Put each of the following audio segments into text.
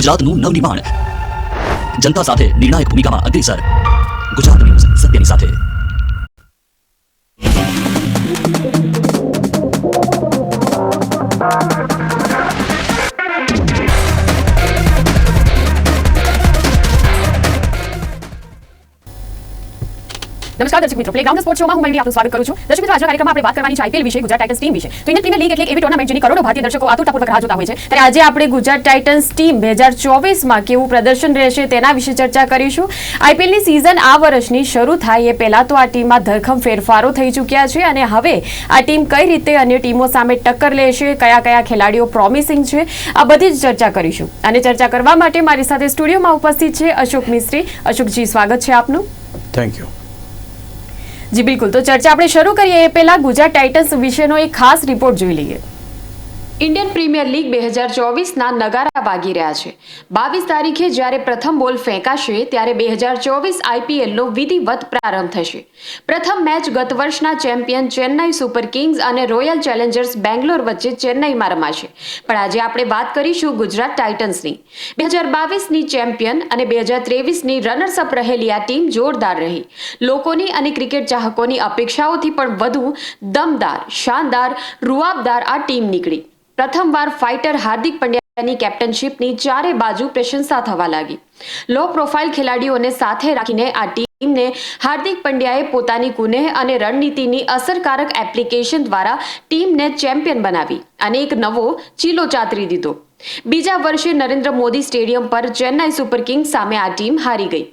ગુજરાતનું નવનિર્માણ જનતા સાથે નિર્ણાયક ભૂમિકામાં અગ્રેસર ગુજરાત ન્યૂઝ સત્યની સાથે નમસ્કાર, દર્શક મિત્રો. પ્લેગ્રાઉન્ડ સ્પોર્ટ શોમાં હું મંડી આપનું સ્વાગત કરું છું. દર્શક મિત્રો, આજના કાર્યક્રમમાં આપણે વાત કરવાની છે આઈપીએલ વિશે, ગુજરાત ટાઇટન્સ ટીમ વિશે. તો ઇન્ડિયન પ્રીમિયર લીગ એટલે એવી ટુર્નામેન્ટ જેની કરોડો ભારતીય દર્શકો આતુરતાપૂર્વક રાહ જોતા હોય છે. ત્યારે આજે આપણે ગુજરાત ટાઇટન્સ ટીમ બે હજાર ચોવીસમાં કેવું પ્રદર્શન રહેશે તેના વિશે ચર્ચા કરીશું. આઈપીએલની સિઝન આ વર્ષની શરૂ થાય એ પહેલાં તો આ ટીમમાં ધરખમ ફેરફારો થઈ ચૂક્યા છે અને હવે આ ટીમ કઈ રીતે અન્ય ટીમો સામે ટક્કર લેશે, કયા કયા ખેલાડીઓ પ્રોમિસિંગ છે, આ બધી જ ચર્ચા કરીશું. અને ચર્ચા કરવા માટે મારી સાથે સ્ટુડિયોમાં ઉપસ્થિત છે અશોક મિસ્ત્રી. અશોકજી, સ્વાગત છે આપનું. થેન્ક યુ જી, બિલકુલ. તો ચર્ચા આપણે શરૂ કરીએ. એ પહેલા ગુજરાત ટાઇટન્સ વિશેનો એક ખાસ રિપોર્ટ જોઈ લઈએ. ઇન્ડિયન પ્રીમિયર લીગ બે હજાર ચોવીસના નગારા વાગી રહ્યા છે. બાવીસ તારીખે જ્યારે પ્રથમ બોલ ફેંકાશે, ત્યારે બે હજાર ચોવીસ આઈપીએલનો વિધિવત પ્રારંભ થશે. પ્રથમ મેચ ગત વર્ષના ચેમ્પિયન ચેન્નાઈ સુપર કિંગ્સ અને રોયલ ચેલેન્જર્સ બેંગ્લોર વચ્ચે ચેન્નાઈમાં રમાશે. પણ આજે આપણે વાત કરીશું ગુજરાત ટાઇટન્સની. બે હજાર બાવીસની ચેમ્પિયન અને બે હજાર ત્રેવીસની રનર્સઅપ રહેલી આ ટીમ જોરદાર રહી. લોકોની અને ક્રિકેટ ચાહકોની અપેક્ષાઓથી પણ વધુ દમદાર, શાનદાર, રૂઆબદાર આ ટીમ નીકળી. પ્રથમવાર ફાઇટર હાર્દિક પંડ્યાની કેપ્ટનશીપની ચારે બાજુ પ્રશંસા થવા લાગી. લો પ્રોફાઇલ ખેલાડીઓને સાથે રાખીને આ ટીમને હાર્દિક પંડ્યાએ પોતાની કુનેહ અને રણનીતિની અસરકારક એપ્લિકેશન દ્વારા ટીમને ચેમ્પિયન બનાવી અને એક નવો ચીલો ચાતરી દીધો. બીજા વર્ષે નરેન્દ્ર મોદી સ્ટેડિયમ પર ચેન્નાઈ સુપર કિંગ્સ સામે આ ટીમ હારી ગઈ.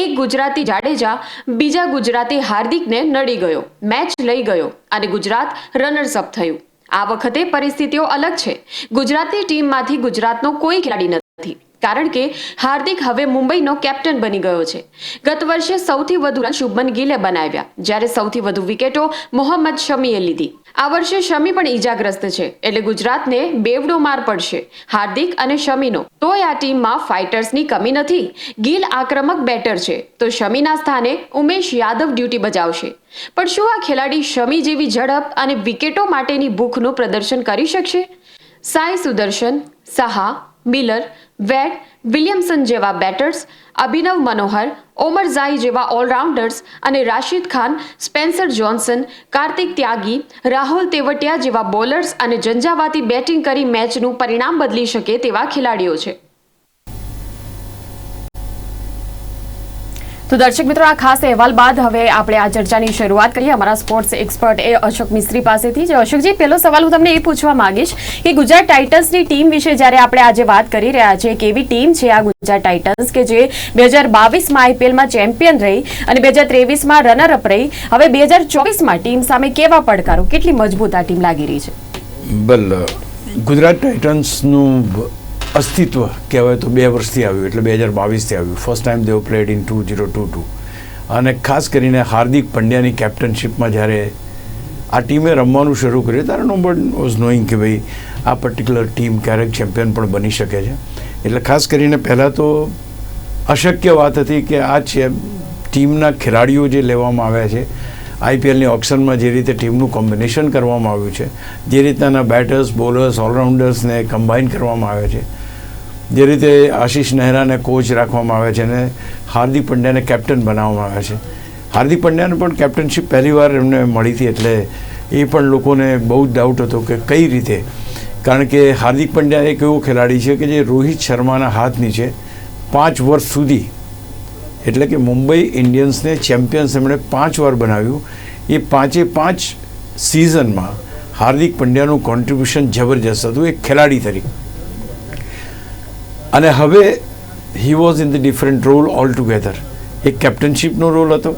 એક ગુજરાતી જાડેજા બીજા ગુજરાતી હાર્દિકને નડી ગયો, મેચ લઈ ગયો અને ગુજરાત રનર્સ અપ થયું. આ વખતે પરિસ્થિતિઓ અલગ છે. ગુજરાતની ટીમમાંથી ગુજરાતનો કોઈ ખેલાડી નથી. કારણ કે હાર્દિક હવે મુંબઈનો કેપ્ટન બની ગયો છે. ગત વર્ષે સૌથી વધુ રન શુભમન ગિલે બનાવ્યા, જ્યારે સૌથી વધુ વિકેટો મોહમ્મદ શમીએ લીધી. આ વર્ષે શમી પણ ઈજાગ્રસ્ત છે, એટલે ગુજરાતને બેવડો માર પડશે હાર્દિક અને શમીનો. તોય આ ટીમમાં ફાઇટર્સની કમી નથી. ગિલ આક્રમક બેટર છે, તો શમીના સ્થાને ઉમેશ યાદવ ડ્યુટી બજાવશે. પણ શું આ ખેલાડી શમી જેવી ઝડપ અને વિકેટો માટેની ભૂખનું પ્રદર્શન કરી શકશે? Sai Sudharsan, Saha Miller Wade Williamson જેવા બેટર્સ, અભિનવ મનોહર, ઓમર ઝાઈ જેવા ઓલરાઉન્ડર્સ અને રાશિદ ખાન, સ્પેન્સર જોન્સન, કાર્તિક ત્યાગી, રાહુલ તેવટિયા જેવા બોલર્સ અને ઝંઝાવાતી બેટિંગ કરી મેચનું પરિણામ બદલી શકે તેવા ખેલાડીઓ છે. તો દર્શક મિત્રો, આ ખાસ અહેવાલ બાદ હવે આપણે આ ચર્ચાની શરૂઆત કરીએ. અમારા સ્પોર્ટ્સ એક્સપર્ટ એ અશોક મિસ્ત્રી પાસેથી. જે અશોકજી પહેલો સવાલ હું તમને એ પૂછવા માંગીશ કે ગુજરાત ટાઇટન્સની ટીમ વિશે જ્યારે આપણે આજે વાત કરી રહ્યા છીએ, કેવી ટીમ છે આ ગુજરાત ટાઇટન્સ કે જે બે હજાર બાવીસમાં આઈપીએલમાં ચેમ્પિયન રહી અને બે હજાર ત્રેવીસમાં રનરઅપ રહી? હવે બે હજાર ચોવીસમાં ટીમ સામે કેવા પડકારો? કેટલી મજબૂત આ ટીમ લાગી રહી છે? ગુજરાત ટાઇટન્સનું અસ્તિત્વ કહેવાય તો બે વર્ષથી આવ્યું, એટલે બે હજાર બાવીસથી આવ્યું. First time they played in two zero two two અને ખાસ કરીને હાર્દિક પંડ્યાની કેપ્ટનશીપમાં જ્યારે આ ટીમે રમવાનું શરૂ કર્યું, ત્યારે નો બટ વોઝ નોઈંગ કે ભાઈ આ પર્ટિક્યુલર ટીમ ક્યારેક ચેમ્પિયન પણ બની શકે છે. એટલે ખાસ કરીને પહેલાં તો અશક્ય વાત હતી કે આ છે ટીમના ખેલાડીઓ જે લેવામાં આવ્યા છે આઈપીએલની ઓપ્શનમાં જે રીતે ટીમનું કોમ્બિનેશન કરવામાં આવ્યું છે, જે રીતના બેટર્સ બોલર્સ ઓલરાઉન્ડર્સને કમ્બાઈન કરવામાં આવે છે જે રીતે આશીષ નહેરાને કોચ રાખવામાં આવે છે અને હાર્દિક પંડ્યાને કેપ્ટન બનાવવામાં આવે છે. હાર્દિક પંડ્યાને પણ કેપ્ટનશીપ પહેલીવાર એમને મળી હતી એટલે એ પણ લોકોને બહુ જ ડાઉટ હતો કે કઈ રીતે. કારણ કે હાર્દિક પંડ્યા એક એવો ખેલાડી છે કે જે રોહિત શર્માના હાથ નીચે પાંચ વર્ષ સુધી. એટલે કે મુંબઈ ઇન્ડિયન્સને ચેમ્પિયન્સ એમણે પાંચ વાર બનાવ્યું. એ પાંચે પાંચ સિઝનમાં હાર્દિક પંડ્યાનું કોન્ટ્રીબ્યુશન જબરજસ્ત હતું. એક ખેલાડી તરીકે. અને હવે he was in the different role altogether એક કેપ્ટનશીપનો રોલ હતો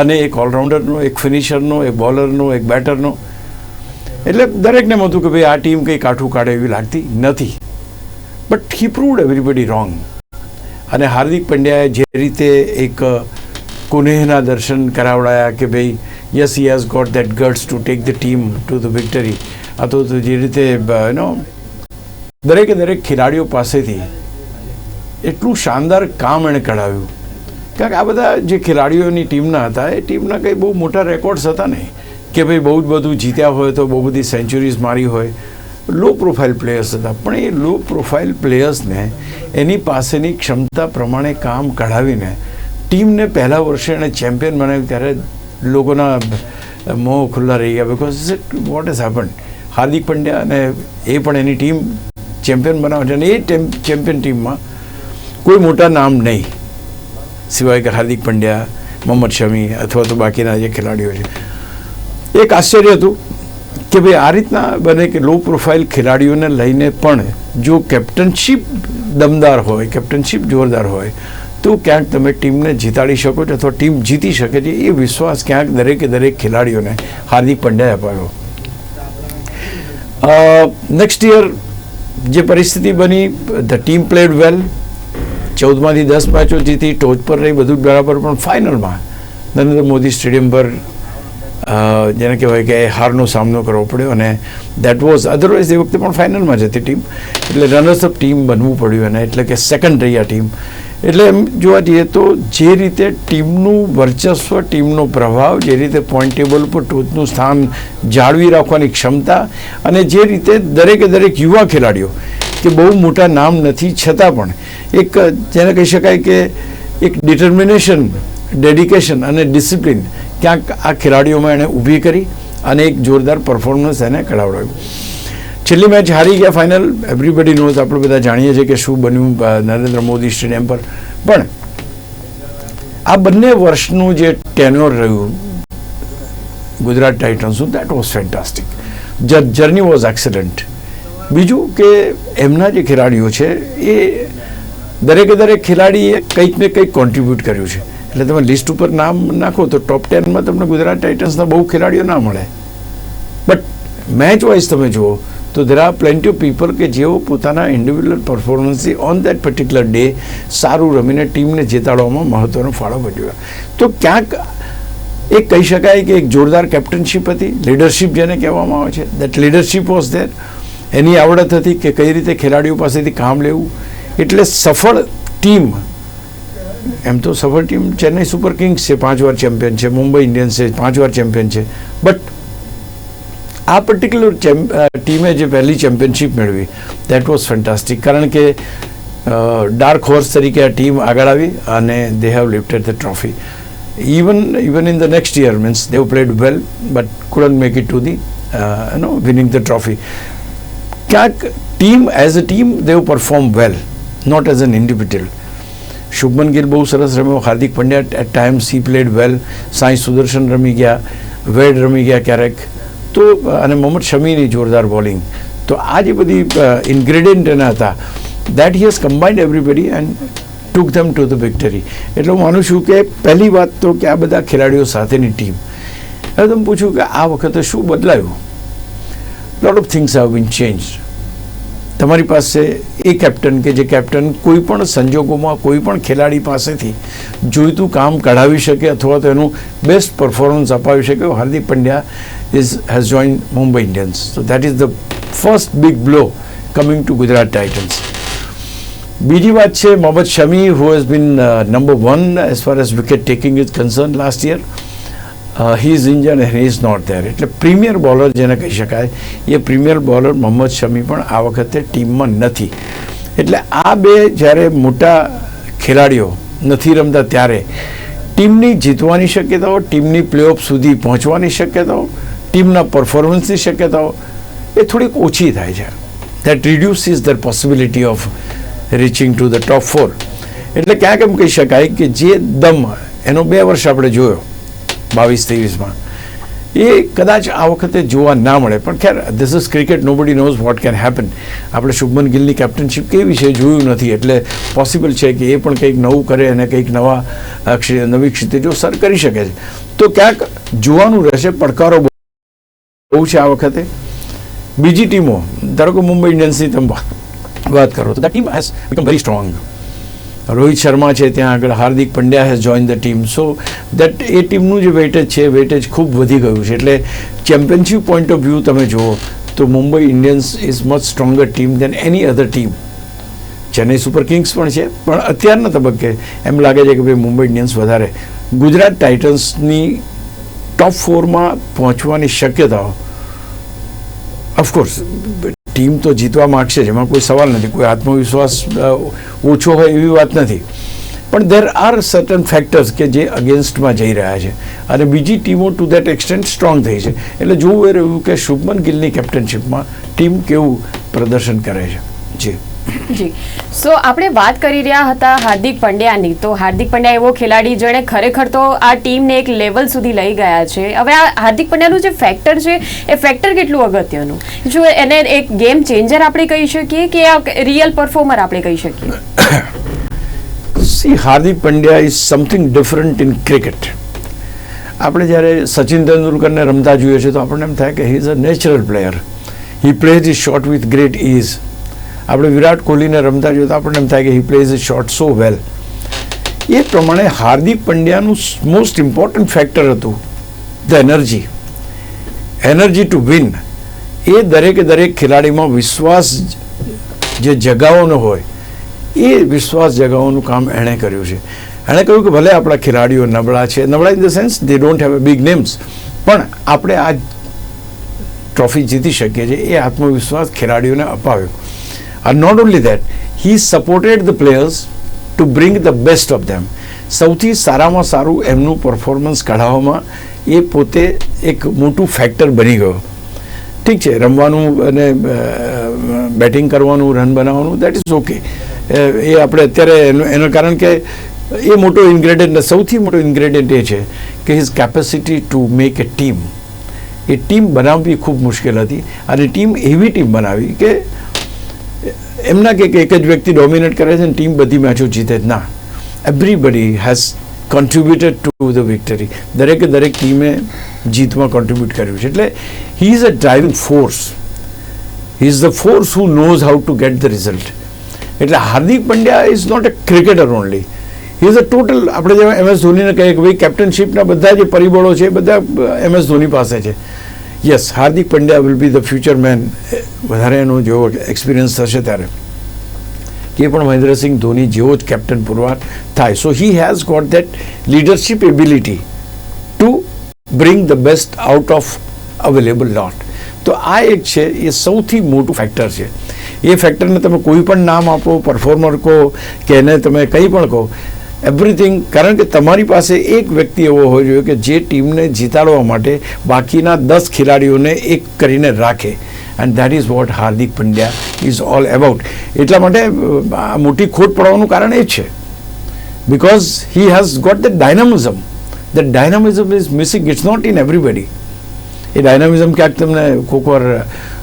અને એક ઓલરાઉન્ડરનો એક ફિનિશરનો એક બોલરનો એક બેટરનો એટલે દરેકને એમ કે ભાઈ આ ટીમ કંઈ કાઠું કાઢે એવી લાગતી નથી. But he proved everybody wrong અને હાર્દિક પંડ્યાએ જે રીતે એક કુનેહના દર્શન કરાવડાયા કે ભાઈ yes he has got that guts to take the team to the victory અથવા તો જે રીતે નો દરેકે દરેક ખેલાડીઓ પાસેથી એટલું શાનદાર કામ એણે કઢાવ્યું. કારણ કે આ બધા જે ખેલાડીઓની ટીમના હતા, એ ટીમના કંઈ બહુ મોટા રેકોર્ડ્સ હતા નહીં. કે ભાઈ બહુ જ બધું જીત્યા હોય તો બહુ બધી સેન્ચુરીઝ મારી હોય. લો પ્રોફાઇલ પ્લેયર્સ હતા. પણ એ લો પ્રોફાઇલ પ્લેયર્સને એની પાસેની ક્ષમતા પ્રમાણે કામ કઢાવીને ટીમને પહેલા વર્ષે એણે ચેમ્પિયન બનાવ્યું, ત્યારે લોકોના મોં ખુલ્લા રહી ગયા. Because what is happen Hardik Pandya અને એ પણ એની ટીમ ચેમ્પિયન બનાવે છે અને એ ચેમ્પિયન ટીમમાં કોઈ મોટા નામ નહીં. સિવાય કે હાર્દિક પંડ્યા, મોહમ્મદ શમી અથવા તો બાકીના જે ખેલાડીઓ છે. એક આશ્ચર્ય હતું કે ભાઈ આ રીતના બને કે લો પ્રોફાઇલ ખેલાડીઓને લઈને પણ જો કેપ્ટનશીપ દમદાર હોય કેપ્ટનશીપ જોરદાર હોય, તો ક્યાંક તમે ટીમને જીતાડી શકો છો અથવા ટીમ જીતી શકે છે. એ વિશ્વાસ ક્યાંક દરેકે દરેક ખેલાડીઓને હાર્દિક પંડ્યાએ અપાયો. નેક્સ્ટ યર જે પરિસ્થિતિ બની ધ ટીમ પ્લેડ વેલ ચૌદમાંથી દસ મેચો જીતી ટોચ પર રહી બધું બરાબર પણ ફાઇનલમાં નરેન્દ્ર મોદી સ્ટેડિયમ પર જેને કહેવાય કે હારનો સામનો કરવો પડ્યો અને દેટ વોઝ અધરવાઇઝ એ વખતે પણ ફાઇનલમાં જ હતી ટીમ. એટલે રનર્સ અપ ટીમ બનવું પડ્યું અને એટલે કે સેકન્ડ રહી આ ટીમ એટલે એમ જોવા જઈએ તો જે રીતે ટીમનું વર્ચસ્વ, ટીમનો પ્રભાવ, જે રીતે પોઈન્ટ ટેબલ પર ટોચનું સ્થાન જાળવી રાખવાની ક્ષમતા અને જે રીતે દરેકે દરેક યુવા ખેલાડીઓ કે બહુ મોટા નામ નથી, છતાં પણ એક, જેને કહી શકાય કે એક ડિટર્મિનેશન ડેડિકેશન અને ડિસિપ્લિન ક્યાંક આ ખેલાડીઓમાં એણે ઊભી કરી અને એક જોરદાર પરફોર્મન્સ એને કઢાવડાવ્યું. છેલ્લી મેચ હારી ગયા ફાઇનલ એવરીબડી નોઝ આપણે બધા જાણીએ છીએ કે શું બન્યું નરેન્દ્ર મોદી સ્ટેડિયમ પર. પણ આ બંને વર્ષનું જે ટેન્યોર રહ્યું, Gujarat ટાઇટન્સનું that was fantastic journey was excellent બીજું કે એમના જે ખેલાડીઓ છે, એ દરેકે દરેક ખેલાડીએ કંઈક ને કંઈક કોન્ટ્રીબ્યુટ કર્યું છે. એટલે તમે લિસ્ટ ઉપર નામ નાખો તો ટોપ ટેનમાં તમને ગુજરાત ટાઇટન્સના બહુ ખેલાડીઓ ના મળે. બટ મેચ વાઇઝ તમે જુઓ, તો there are plenty of people કે જેઓ પોતાના ઇન્ડિવિજ્યુઅલ પરફોર્મન્સથી ઓન દેટ પર્ટિક્યુલર ડે સારું રમીને ટીમને જીતાડવામાં મહત્ત્વનો ફાળો ભજવ્યો. તો ક્યાંક એ કહી શકાય કે એક જોરદાર કેપ્ટનશીપ હતી લીડરશીપ જેને કહેવામાં આવે છે દેટ લીડરશીપ વોઝ ધેર એની આવડત હતી કે કઈ રીતે ખેલાડીઓ પાસેથી કામ લેવું. એટલે સફળ ટીમ, એમ તો સફળ ટીમ ચેન્નઈ સુપર કિંગ્સ છે પાંચ વાર ચેમ્પિયન છે, મુંબઈ ઇન્ડિયન્સ છે પાંચ વાર ચેમ્પિયન છે. બટ આ પર્ટિક્યુલર ટીમે જે પહેલી ચેમ્પિયનશિપ મેળવી દેટ વોઝ ફેન્ટાસ્ટિક કારણ કે ડાર્ક હોર્સ તરીકે આ ટીમ આગળ આવી અને they have lifted the trophy even even in the next year means they played well but couldn't make it to the no winning the trophy ક્યાંક team as a team they perform well not as an individual Shubman Gill બહુ સરસ રમ્યો Hardik Pandya at times he played well Sai Sudharsan રમી ગયા Wade રમી ગયા ક્યારેક તો અને મોહમ્મદ શમીની જોરદાર બોલિંગ તો આ જે બધી ઇન્ગ્રેડિયન્ટ એના હતા that he has combined everybody and took them to the victory એટલે હું માનું છું કે પહેલી વાત તો કે આ બધા ખેલાડીઓ સાથેની ટીમ હવે તમે પૂછ્યું કે આ વખતે શું બદલાયું? Lot of things have been change તમારી પાસે એ કેપ્ટન કે જે કેપ્ટન કોઈ પણ સંજોગોમાં, કોઈ પણ ખેલાડી પાસેથી જોઈતું કામ કઢાવી શકે અથવા તો એનું બેસ્ટ પરફોર્મન્સ અપાવી શકે. Hardik Pandya is has join Mumbai Indians તો that is the first big blow coming to Gujarat titans બીજી વાત છે, Mohammed Shami who has been number one as far as wicket taking is concern last year he is injured and he is not there એટલે premier bowler જેને કહી શકાય, એ premier bowler Mohammed Shami પણ આ વખતે ટીમમાં નથી. એટલે આ બે જ્યારે મોટા ખેલાડીઓ નથી રમતા ત્યારે ટીમની જીતવાની શક્યતાઓ ટીમની પ્લેઓફ સુધી પહોંચવાની શક્યતાઓ ટીમના પરફોર્મન્સની શક્યતાઓ એ થોડીક ઓછી થાય છે. That reduces the possibility of reaching to the top four એટલે ક્યાંક એમ કહી શકાય કે જે દમ એનો બે વર્ષ આપણે જોયો બાવીસ ત્રેવીસમાં એ કદાચ આ વખતે જોવા ના મળે, પણ ખેર this is cricket nobody knows what can happen આપણે શુભમન ગિલની કેપ્ટનશીપ કેવી છે, જોયું નથી. એટલે પોસિબલ છે કે એ પણ કંઈક નવું કરે અને કંઈક નવા નવી ક્ષિતિજો સર કરી શકે છે. તો ક્યાંક જોવાનું રહેશે, પડકારો બહુ છે આ વખતે. બીજી ટીમો, ધારો કે મુંબઈ ઇન્ડિયન્સની તમે વાત- વાત કરો તો the team has become very strong Rohit Sharma છે, ત્યાં આગળ Hardik Pandya has join the team so that એ ટીમનું જે વેટેજ છે વેટેજ ખૂબ વધી ગયું છે. એટલે ચેમ્પિયનશિપ પોઈન્ટ ઓફ વ્યૂ તમે જુઓ, તો Mumbai Indians is much stronger team than any other team Chennai super kings પણ છે, પણ અત્યારના તબક્કે એમ લાગે છે કે ભાઈ મુંબઈ ઇન્ડિયન્સ વધારે. ગુજરાત ટાઇટન્સની ટોપ ફોરમાં પહોંચવાની શક્યતાઓ ઓફકોર્સ ટીમ તો જીતવા માગશે એમાં કોઈ સવાલ નથી, કોઈ આત્મવિશ્વાસ ઓછો હોય એવી વાત નથી. પણ દેર આર સર્ટન ફેક્ટર્સ કે જે અગેન્સ્ટમાં જઈ રહ્યા છે. અને બીજી ટીમો ટુ દેટ એક્સટેન્ટ સ્ટ્રોંગ થઈ છે. એટલે જોવું એ રહ્યું કે શુભમન ગિલની કેપ્ટનશીપમાં ટીમ કેવું પ્રદર્શન કરે છે. જી. જી. સો આપણે વાત કરી રહ્યા હતા હાર્દિક પંડ્યાની. તો હાર્દિક પંડ્યા એવો ખેલાડી જેણે ખરેખર તો આ ટીમને એક લેવલ સુધી લઈ ગયા છે. હવે આ હાર્દિક પંડ્યાનું જે ફેક્ટર છે, એ ફેક્ટર કેટલું અગત્યનું? જો એને એક ગેમ ચેન્જર આપણે કહી શકીએ કે આ રિયલ પરફોર્મર આપણે કહી શકીએ? See Hardik Pandya is something different in cricket આપણે જ્યારે સચિન તેંડુલકરને રમતા જોઈએ છે, તો આપણને એમ થાય કે he is a natural player he plays his shot with great ease આપણે વિરાટ કોહલીને રમતા જોતા આપણને એમ થાય કે he plays his shot so well એ પ્રમાણે હાર્દિક પંડ્યાનું મોસ્ટ ઇમ્પોર્ટન્ટ ફેક્ટર હતું the energy energy to win એ દરેકે દરેક ખેલાડીમાં વિશ્વાસ જે જગાવવાનો હોય, એ વિશ્વાસ જગાવવાનું કામ એણે કર્યું છે. એણે કહ્યું કે ભલે આપણા ખેલાડીઓ નબળા છે, નબળા in the sense they don't have a big names પણ આપણે આ ટ્રોફી જીતી શકીએ છીએ, એ આત્મવિશ્વાસ ખેલાડીઓને અપાવ્યો. And not only that, he supported the players to bring the best of them. સૌથી સારામાં સારું એમનું પરફોર્મન્સ કાઢવામાં એ પોતે એક મોટું ફેક્ટર બની ગયો. ઠીક છે, રમવાનું અને બેટિંગ કરવાનું રન બનાવવાનું દેટ ઇઝ ઓકે એ આપણે અત્યારે એનું એનું કારણ કે એ મોટો ઇન્ગ્રેડિયન્ટ સૌથી મોટો ઇન્ગ્રેડિયન્ટ એ છે કે his capacity to make a team A team બનાવવી ખૂબ મુશ્કેલ હતી. અને ટીમ એવી ટીમ બનાવી કે એમના કે એક જ વ્યક્તિ ડોમિનેટ કરે છે ને ટીમ બધી મેચો જીતે જ ના. Everybody has contributed to the victory દરેકે દરેક ટીમે જીતમાં કોન્ટ્રીબ્યુટ કર્યું છે. એટલે he is a driving force he is the force who knows how to get the result એટલે Hardik Pandya is not a cricketer only he is a total આપણે જેમ એમ એસ ધોનીને કહીએ કે ભાઈ કેપ્ટનશીપના બધા જે પરિબળો છે બધા એમ એસ ધોની પાસે છે. Yes Hardik Pandya will be the future man વધારે એનો જેવો એક્સપિરિયન્સ થશે ત્યારે. કે પણ મહેન્દ્રસિંહ ધોની જેવો જ કેપ્ટન પુરવાર થાય. So he has got that leadership ability to bring the best out of available lot તો આ એક છે, એ સૌથી મોટું ફેક્ટર છે. એ ફેક્ટરને તમે કોઈ પણ નામ આપો પરફોર્મર કહો, કે એને તમે કંઈ પણ કહો એવરીથિંગ કારણ કે તમારી પાસે એક વ્યક્તિ એવો હોવો જોઈએ કે જે ટીમને જીતાડવા માટે બાકીના દસ ખેલાડીઓને એક કરીને રાખે. And that is what Hardik Pandya is all about એટલા માટે મોટી ખોટ પડવાનું કારણ એ છે. Because he has got the dynamism the dynamism is missing it's not in everybody A dynamism ક્યાંક તમને કોઈક વાર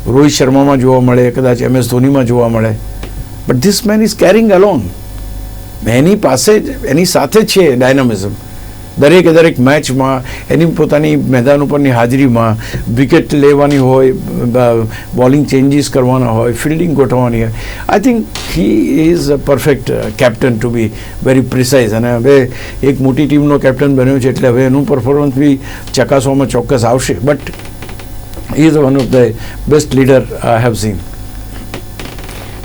રોહિત શર્મામાં જોવા મળે, કદાચ એમ એસ ધોનીમાં જોવા મળે. But this man is carrying alone એની પાસે જ, એની સાથે છે ડાયનામિઝમ. દરેકે દરેક મેચમાં, એની પોતાની મેદાન ઉપરની હાજરીમાં વિકેટ લેવાની હોય બોલિંગ ચેન્જીસ કરવાના હોય, ફિલ્ડિંગ ગોઠવવાની હોય. I think he is a perfect captain to be very precise અને હવે એક મોટી ટીમનો કેપ્ટન બન્યો છે, એટલે હવે એનું પરફોર્મન્સ બી ચકાસવામાં ચોક્કસ આવશે. But is one of the best leader I have seen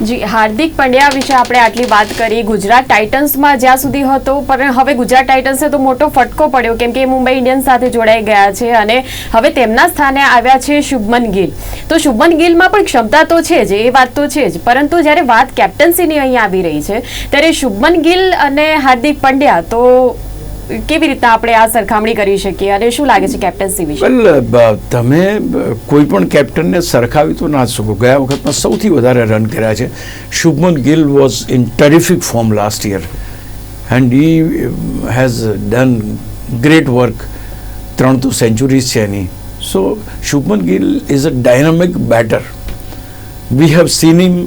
જી, હાર્દિક પંડ્યા વિશે આપણે આટલી વાત કરી. ગુજરાત ટાઇટન્સમાં જ્યાં સુધી હતો, પણ હવે ગુજરાત ટાઇટન્સે તો મોટો ફટકો પડ્યો, કેમ કે એ મુંબઈ ઇન્ડિયન્સ સાથે જોડાઈ ગયા છે અને હવે તેમના સ્થાને આવ્યા છે શુભમન ગિલ. તો શુભમન ગિલમાં પણ ક્ષમતા તો છે જ, એ વાત તો છે જ. પરંતુ જ્યારે વાત કેપ્ટન્સીની અહીં આવી રહી છે, ત્યારે શુભમન ગિલ અને હાર્દિક પંડ્યા તો કેવી રીતના આપણે આ સરખામણી કરી શકીએ અને શું લાગે છે કેપ્ટન્સી વિશે? વેલ તમે કોઈ પણ કેપ્ટનને સરખાવી તો ના શકો. ગયા વખતમાં સૌથી વધારે રન કર્યા છે. Shubman Gill was in terrific form last year and he has done great work ત્રણ તો સેન્ચુરીઝ છે એની. So Shubman Gill is a dynamic batter we have seen him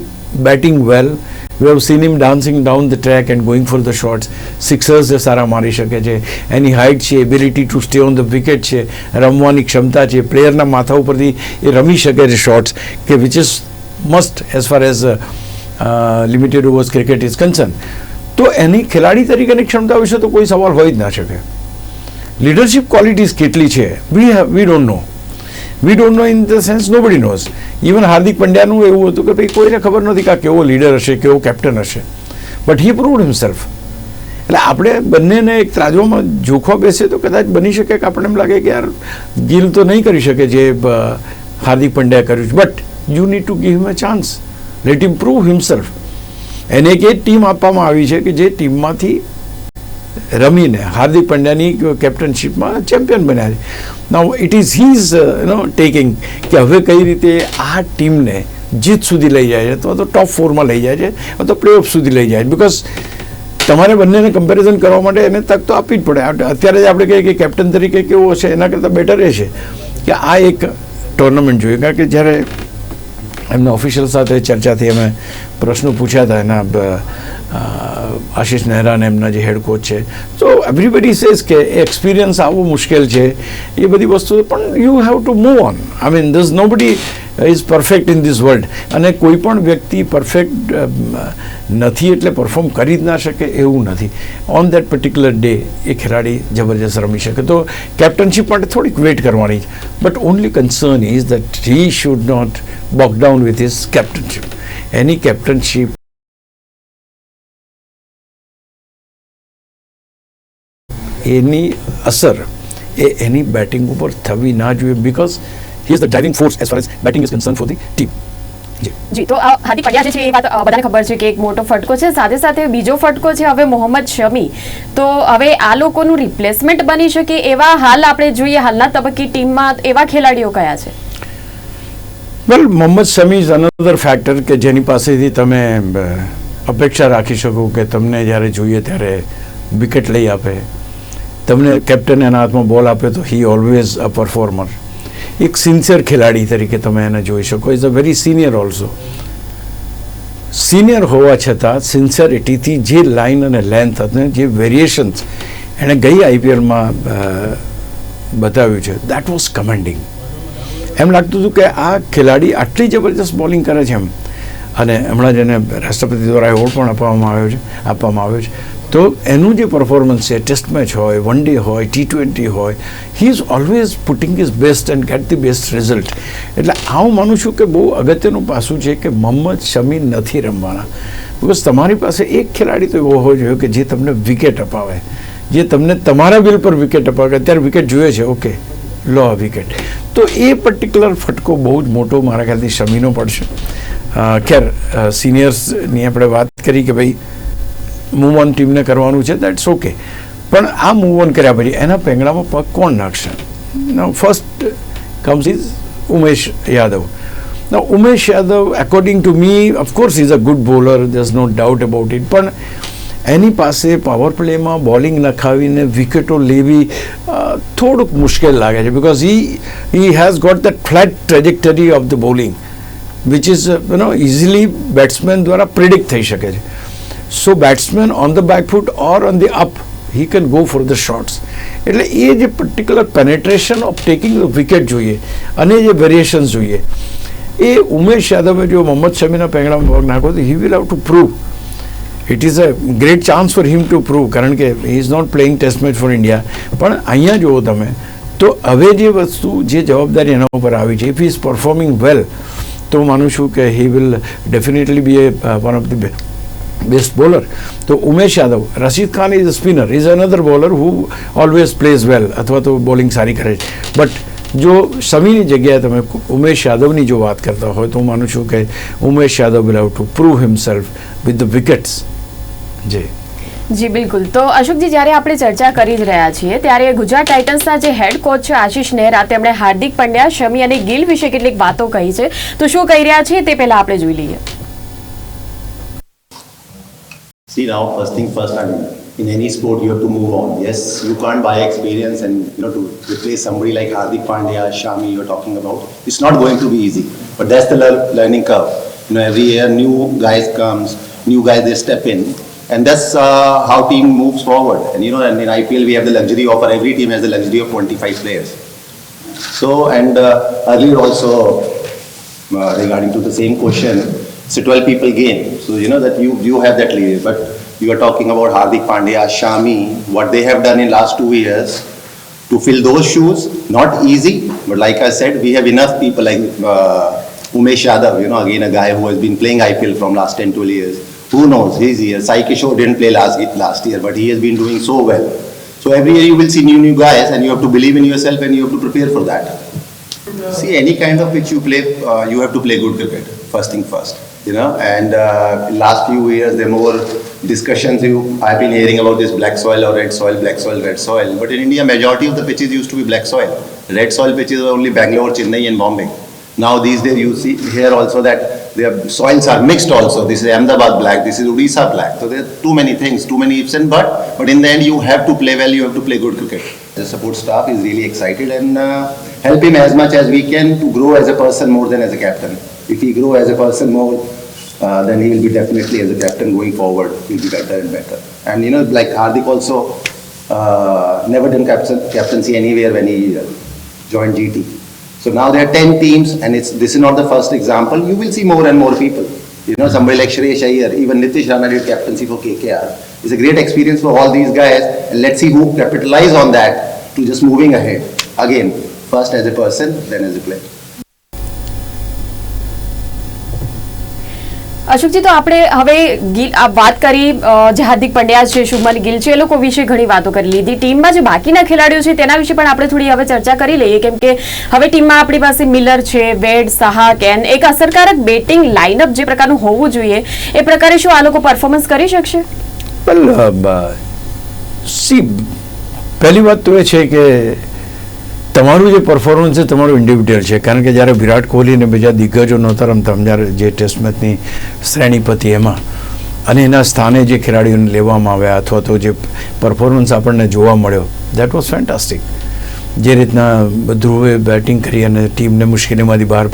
batting well. We have seen him dancing down the track and going for the shots. Sixers સારા મારી શકે છે. એની height છે ability to stay on the wicket છે, રમવાની ક્ષમતા છે, પ્લેયરના માથા ઉપરથી એ રમી શકે છે શોટ્સ કે which is must as far as limited overs cricket is concern તો એની ખેલાડી તરીકેની ક્ષમતા વિશે તો કોઈ સવાલ હોય જ ના શકે. લીડરશિપ ક્વોલિટીઝ કેટલી છે? We have we don't know we don't know in the sense nobody knows even હાર્દિક પંડ્યાનું એવું હતું કે ભાઈ કોઈને ખબર નથી કે આ કેવો લીડર હશે, કેવો કેપ્ટન હશે. બટ હી પ્રૂવડ હિમસેલ્ફ એટલે આપણે બંનેને એક ત્રાજવામાં જોખો બેસે તો કદાચ બની શકે કે આપણને એમ લાગે કે યાર, ગિલ તો નહીં કરી શકે જે હાર્દિક પંડ્યા કર્યું છે. But you need to give him a chance let him prove himself એને એક એ ટીમ આપવામાં આવી છે કે જે ટીમમાંથી રમીને હાર્દિક પંડ્યાની કેપ્ટનશીપમાં ચેમ્પિયન બન્યા છે. Now it is his no taking કે હવે કઈ રીતે આ ટીમને જીત સુધી લઈ જાય છે, અથવા તો ટોપ ફોરમાં લઈ જાય છે, અથવા તો પ્લે ઓફ સુધી લઈ જાય છે. બિકોઝ તમારે બંનેને કમ્પેરિઝન કરવા માટે એને તક તો આપવી જ પડે. અત્યારે જ આપણે કહીએ કે કેપ્ટન તરીકે કેવો હશે, એના કરતાં બેટર છે કે આ એક ટુર્નામેન્ટ જોઈએ. કારણ કે જ્યારે એમના ઓફિશિયલ સાથે ચર્ચાથી અમે પ્રશ્નો પૂછ્યા હતા. એના આશીષ નહેરા ને એમના જે હેડ કોચ છે. તો એવરીબડી સેઝ કે એક્સપિરિયન્સ આવવું મુશ્કેલ છે. એ બધી વસ્તુ પણ you have to move on I mean thus nobody is perfect in this world અને કોઈ પણ વ્યક્તિ પરફેક્ટ નથી એટલે પરફોર્મ કરી જ ના શકે એવું નથી. ઓન દેટ પર્ટિક્યુલર ડે એ ખેલાડી જબરજસ્ત રમી શકે. તો કેપ્ટનશીપ માટે થોડીક વેઇટ કરવાની છે. But only concern is that he should not bog down with his captaincy any captainship એની અસર એ એની બેટિંગ ઉપર થવી ના જોઈએ because he is the driving force as far as batting is concern for the team જી તો હાર્દિક પંડ્યા જે છે એ વાત બધાને ખબર છે કે એક મોટો ફટકો છે. સાથે સાથે બીજો ફટકો છે હવે મોહમ્મદ શમી. તો હવે આ લોકોનું રિપ્લેસમેન્ટ બની શકે એવા હાલ આપણે જોઈએ હાલના તબક્કે ટીમમાં એવા ખેલાડીઓ કયા છે? Well Mohammed Shami is another factor કે જેની પાસેથી તમે અપેક્ષા રાખી શકો કે તમને જ્યારે જોઈએ ત્યારે વિકેટ લઈ આપે. તમને કેપ્ટન એના હાથમાં બોલ આપે તો હી ઓલવેઝ અ પરફોર્મર એક સિન્સિયર ખેલાડી તરીકે તમે એને જોઈ શકો. Is a very senior also senior હોવા છતાં સિન્સિયરિટીથી જે લાઇન અને લેન્થ અને જે વેરિએશન્સ એણે ગઈ આઈપીએલમાં બતાવ્યું છે દેટ વોઝ કમેન્ડિંગ એમ લાગતું હતું કે આ ખેલાડી આટલી જબરજસ્ત બોલિંગ કરે છે એમ. અને હમણાં જ એને રાષ્ટ્રપતિ દ્વારા એવોર્ડ પણ આપવામાં આવ્યો છે, આપવામાં આવ્યો છે. તો એનું જે પરફોર્મન્સ છે ટેસ્ટ મેચ હોય વન ડે હોય ટી ટ્વેન્ટી હોય he is always putting is best and get the best result એટલે આ હું માનું છું કે બહુ અગત્યનું પાસું છે કે મોહમ્મદ શમી નથી રમવાના. બિકોઝ તમારી પાસે એક ખેલાડી તો એવો હોવો જોઈએ કે જે તમને વિકેટ અપાવે. જે તમને તમારા બિલ પર વિકેટ અપાવે. અત્યારે વિકેટ જોઈએ છે ઓકે લો આ વિકેટ તો એ પર્ટિક્યુલર ફટકો બહુ જ મોટો મારા ખ્યાલથી શમીનો પડશે. ખેર સિનિયર્સની આપણે વાત કરી કે ભાઈ મૂવ ઓન ટીમને કરવાનું છે દેટ્સ ઓકે પણ આ મૂવ ઓન કર્યા પછી એના પેંગડામાં પગ કોણ નાખશે? First comes is Umesh Yadav. Now, Umesh Yadav according to me of course is a good bowler there's no doubt about it પણ એની પાસે પાવર પ્લેમાં બોલિંગ નખાવીને વિકેટો લેવી થોડુંક મુશ્કેલ લાગે છે because he he has got the flat trajectory of the bowling which is you know easily batsman દ્વારા પ્રિડિક્ટ થઈ શકે છે. So batsman on the back foot or on the up he can go for the shots એટલે એ જે particular penetration of taking the wicket જોઈએ અને જે વેરિએશન જોઈએ, એ ઉમેશ યાદવે જો મોહમ્મદ શમીના પેંગડામાં ભાગ નાખો તો he will have to prove it is a great chance for him to prove કારણ કે he is not playing test match for India પણ અહીંયા જુઓ તમે, તો હવે જે વસ્તુ, જે જવાબદારી એના ઉપર આવી છે ઇફ ઇઝ પરફોર્મિંગ વેલ તો હું માનું છું કે he will definitely be a one of the bowler તો Umesh Yadav Rashid Khan is a spinner is another bowler who always plays well અથવા તો બોલિંગ સારી કરે છે બટ જો શમીની જગ્યાએ તમે ઉમેશ યાદવની જો વાત કરતા હોય તો હું માનું છું કે Umesh Yadav will have to prove himself with the wickets જી જી બિલકુલ તો અશોકજી જ્યારે આપણે ચર્ચા કરી જ રહ્યા છીએ, ત્યારે ગુજરાત ટાઇટન્સના જે હેડ કોચ છે, આશિષ નેહરા તેમણે હાર્દિક પંડ્યા, શમી અને ગિલ વિશે કેટલીક વાતો કહી છે. તો શું કહી રહ્યા છે, તે પહેલા આપણે જોઈ લઈએ. See now, first thing first, I mean, in any sport you have to move on. Yes, you can't buy experience and you know to replace somebody like Hardik Pandya, Shami you're talking about. It's not going to be easy, but that's the learning curve. You know, every year new guys comes, new guys they step in, and that's uh, how team moves forward. And you know, and in IPL we have the luxury of, or every team has the luxury of 25 players. So, and uh, earlier also uh, regarding to the same question, a 12 people game. So you know that you you have that lead, but you are talking about Hardik Pandya, Shami, what they have done in last two years to fill those shoes. Not easy, but like I said, we have enough people like uh, Umesh Yadav. You know, again a guy who has been playing IPL from last 10, 12 years. Who knows? He's here. Sai Kishore didn't play last last year, but he has been doing so well. So every year you will see new new guys, and you have to believe in yourself and you have to prepare for that. See, any kind of pitch you play, uh, you have to play good cricket, first thing first, you know. And uh, last few years, there more discussions you, I've been hearing about this black soil or red soil, black soil, red soil. But in India, majority of the pitches used to be black soil. Red soil pitches are only Bangalore, Chennai and Bombay. Now these days you see here also that their soils are mixed also. This is Ahmedabad black, this is Odisha black. So there are too many things, too many ifs and but. But in the end, you have to play well, you have to play good cricket. The support staff is really excited and uh, help him as much as we can to grow as a person more than as a captain. If he grow as a person more, uh, then he will be definitely as a captain going forward, he'll be better and better. And you know, like Hardik also uh, never done captain, captaincy anywhere when he uh, joined GT. So now there are 10 teams and it's, this is not the first example. You will see more and more people. You know, somebody like Shreya Iyer, even Nitish Rana did captaincy for KKR. It's a great experience for all these guys. And let's see who capitalize on that to just moving ahead. Again, first as a person, then as a player. Ashokji, તો આપણે હવે ગિલ આ વાત કરી જે હાર્દિક પંડ્યા છે, શુભમન ગિલ છે, એ લોકો વિશે ઘણી વાતો કરી લીધી. ટીમમાં જે બાકીના ખેલાડીઓ છે, તેના વિશે પણ આપણે થોડી હવે ચર્ચા કરી લઈએ, કેમ કે હવે ટીમમાં આપણી પાસે મિલર છે, વેડ, સાહા, કેન, એક અસરકારક બેટિંગ લાઇનઅપ જે પ્રકારનું હોવું જોઈએ, એ પ્રકારે શું આ લોકો પરફોર્મન્સ કરી શકશે? સી, પહેલી વાત તો એ છે કે તમારું જે પરફોર્મન્સ છે, તમારું ઇન્ડિવિડ્યુઅલ છે. કારણ કે જ્યારે વિરાટ કોહલી અને બીજા દિગ્ગજો નહોતા રમતા જ્યારે જે ટેસ્ટ મેચની શ્રેણીપતિ એમાં, અને એના સ્થાને જે ખેલાડીઓને લેવામાં આવ્યા, અથવા તો જે પરફોર્મન્સ આપણને જોવા મળ્યો દેટ વોઝ ફેન્ટાસ્ટિક જે રીતના ધ્રુવે બેટિંગ કરી અને ટીમને મુશ્કેલીમાંથી બહાર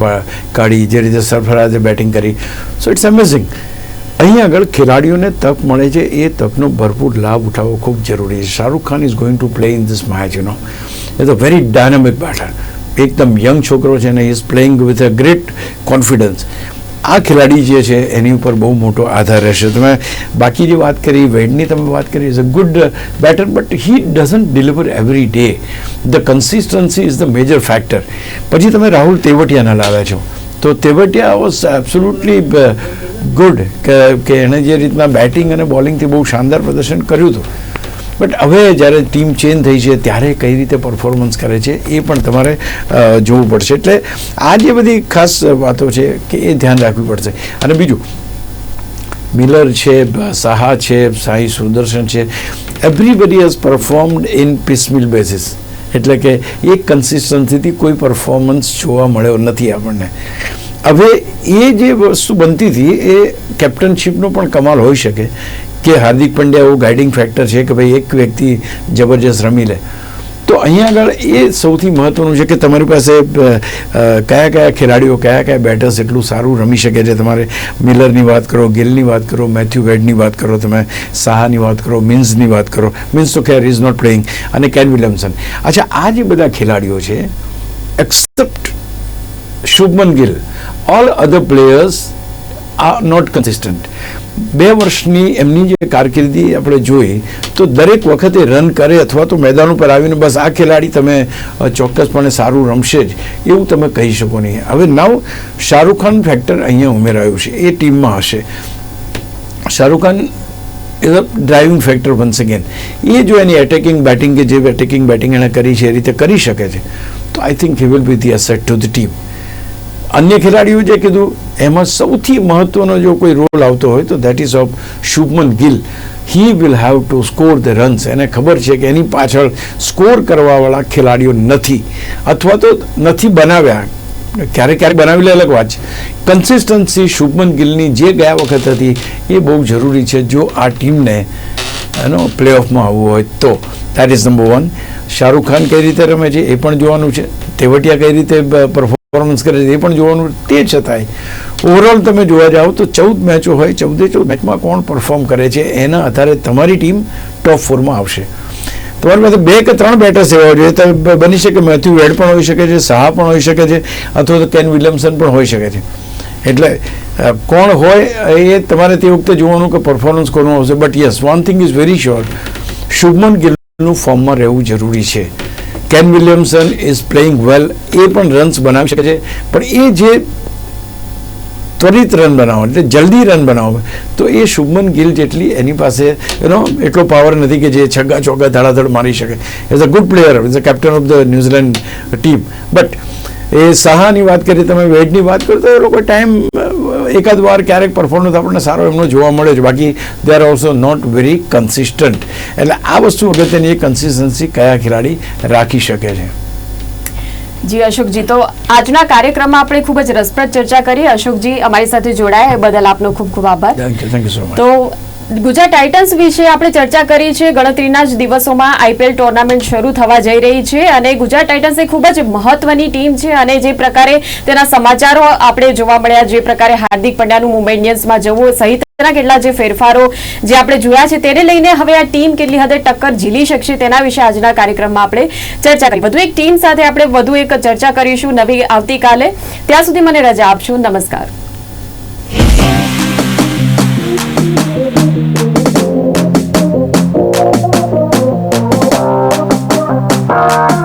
કાઢી, જે રીતે સરફરાજે બેટિંગ કરી. સો ઇટ્સ અમેઝિંગ અહીં આગળ ખેલાડીઓને તક મળે છે, એ તકનો ભરપૂર લાભ ઉઠાવવો ખૂબ જરૂરી છે. Shahrukh Khan is going to play in this match you know uh a very dynamic batter એકદમ યંગ છોકરો છે અને is playing with a great confidence આ ખેલાડી જે છે, એની ઉપર બહુ મોટો આધાર રહેશે. તમે બાકી જે વાત કરી, વેડની તમે વાત કરી is a good batter but he doesn't deliver every day the consistency is the major factor પછી તમે રાહુલ તેવટિયાના લાવ્યા છો. તો તેવટિયા વોઝ એબ્સોલ્યુટલી ગુડ કે એણે જે રીતના બેટિંગ અને બોલિંગથી બહુ શાનદાર પ્રદર્શન કર્યું હતું. બટ હવે જ્યારે ટીમ ચેન્જ થઈ છે, ત્યારે કઈ રીતે પરફોર્મન્સ કરે છે, એ પણ તમારે જોવું પડશે. એટલે આ જે બધી ખાસ વાતો છે કે એ ધ્યાન રાખવી પડશે. અને બીજું, મિલર છે, સાહા છે, સાઈ સુદર્શન છે everybody has performed in piecemeal basis એટલે કે એક કન્સિસ્ટન્સીથી કોઈ પરફોર્મન્સ જોવા મળ્યો નથી આપણને. હવે એ જે વસ્તુ બનતી હતી, એ કેપ્ટનશીપનો પણ કમાલ હોઈ શકે. કે હાર્દિક પંડ્યા એવું ગાઈડિંગ ફેક્ટર છે કે ભાઈ એક વ્યક્તિ જબરજસ્ત રમી લે. તો અહીંયા આગળ એ સૌથી મહત્વનું છે કે તમારી પાસે કયા કયા ખેલાડીઓ, કયા કયા બેટર્સ એટલું સારું રમી શકે છે? તમારે મિલરની વાત કરો ગિલની વાત કરો મેથ્યુ વેડની વાત કરો, તમે સાહાની વાત કરો મિન્સની વાત કરો. મિન્સ તો ખેર ઇઝ નોટ પ્લેઇંગ અને કેન વિલિયમસન અચ્છા, આ જે બધા ખેલાડીઓ છે except Shubman Gill all other players are not consistent બે વર્ષની એમની જે કારકિર્દી આપણે જોઈ, તો દરેક વખતે રન કરે અથવા તો મેદાન ઉપર આવીને બસ આ ખેલાડી તમે ચોક્કસપણે સારું રમશે જ, એવું તમે કહી શકો નહીં. હવે નવ શાહરૂખ ખાન ફેક્ટર અહીંયા ઉમેરાયું છે, એ ટીમમાં હશે. Shahrukh Khan is a driving factor once again એ જો એની એટેકિંગ બેટિંગ કે જે એટેકિંગ બેટિંગ એણે કરી છે, એ રીતે કરી શકે છે, તો I think he will be the asset to the team અન્ય ખેલાડીઓ જે કીધું, એમાં સૌથી મહત્વનો જો કોઈ રોલ આવતો હોય તો that is of Shubman Gill. He will have to score the runs એને ખબર છે કે એની પાછળ સ્કોર કરવાવાળા ખેલાડીઓ નથી. અથવા તો નથી બનાવ્યા. ક્યારેક ક્યારેક બનાવી લે અલગ વાત છે. કન્સિસ્ટન્સી શુભમન ગિલની જે ગયા વખત હતી, એ બહુ જરૂરી છે જો આ ટીમને, એનો પ્લે ઓફમાં આવવું હોય તો. That is number one Shahrukh Khan કઈ રીતે રમે છે એ પણ જોવાનું છે. તેવટિયા કઈ રીતે પરફોર્મન્સ કરે છે, એ પણ જોવાનું તે છતાંય. ઓવરઓલ તમે જોવા જાઓ તો ચૌદ મેચો હોય, ચૌદે ચૌદ મેચમાં કોણ પરફોર્મ કરે છે, એના આધારે તમારી ટીમ ટોપ ફોરમાં આવશે. તમારી પાસે બે કે ત્રણ બેટર્સ એવા હોય તો બની શકે મેથ્યુ વેડ પણ હોઈ શકે છે સાહા પણ હોઈ શકે છે, અથવા તો કેન વિલિયમસન પણ હોઈ શકે છે. એટલે કોણ હોય એ તમારે તે વખતે જોવાનું કે પરફોર્મન્સ કોનું આવશે. But yes one thing is very sure Shubman ગિલનું ફોર્મમાં રહેવું જરૂરી છે. Kane Williamson is playing well એ પણ રન્સ બનાવી શકે છે. પણ એ જે ત્વરિત રન બનાવો એટલે જલ્દી રન બનાવો તો એ શુભમન ગિલ જેટલી એની પાસે એનો એટલો પાવર નથી કે જે છગ્ગા ચોગ્ગા ધડાધડ મારી શકે. As a good player is a captain of the New Zealand team but એ સહાની વાત કરીએ તમે વેડની વાત કરો તો એ લોકો ટાઈમ એકાદ વાર ક્યારેક પરફોર્મન્સ આપણને સારો એમનો જોવા મળે છે. બાકી they are also not very consistent એટલે આ વસ્તુ અગત્યની એ કન્સિસ્ટન્સી કયા ખેલાડી રાખી શકે છે. જી અશોકજી તો આજના કાર્યક્રમમાં આપણે ખૂબ જ રસપ્રદ ચર્ચા કરી. અશોકજી અમારી સાથે જોડાયા એ બદલ આપનો ખૂબ ખૂબ આભાર. Thank you thank you so much તો ગુજરાત ટાઇટન્સ વિશે આપણે ચર્ચા કરી છે. ગણતરીના જ દિવસોમાં આઈપીએલ ટુર્નામેન્ટ શરૂ થવા જઈ રહી છે અને ગુજરાત ટાઇટન્સ એ ખૂબ જ મહત્વની ટીમ છે અને જે પ્રકારે તેના સમાચારો આપણે જોવા મળ્યા, જે પ્રકારે હાર્દિક પંડ્યાનું મુંબઈ ઇન્ડિયન્સમાં જવું સહિત કેટલા જે ફેરફારો જે આપણે જોયા છે તેને લઈને હવે આ ટીમ કેટલી હદે ટક્કર ઝીલી શકશે તેના વિશે આજના કાર્યક્રમમાં આપણે ચર્ચા કરી. વધુ એક ટીમ સાથે આપણે વધુ એક ચર્ચા કરીશું નવી આવતીકાલે. ત્યાં સુધી મને રજા આપશું. નમસ્કાર. Música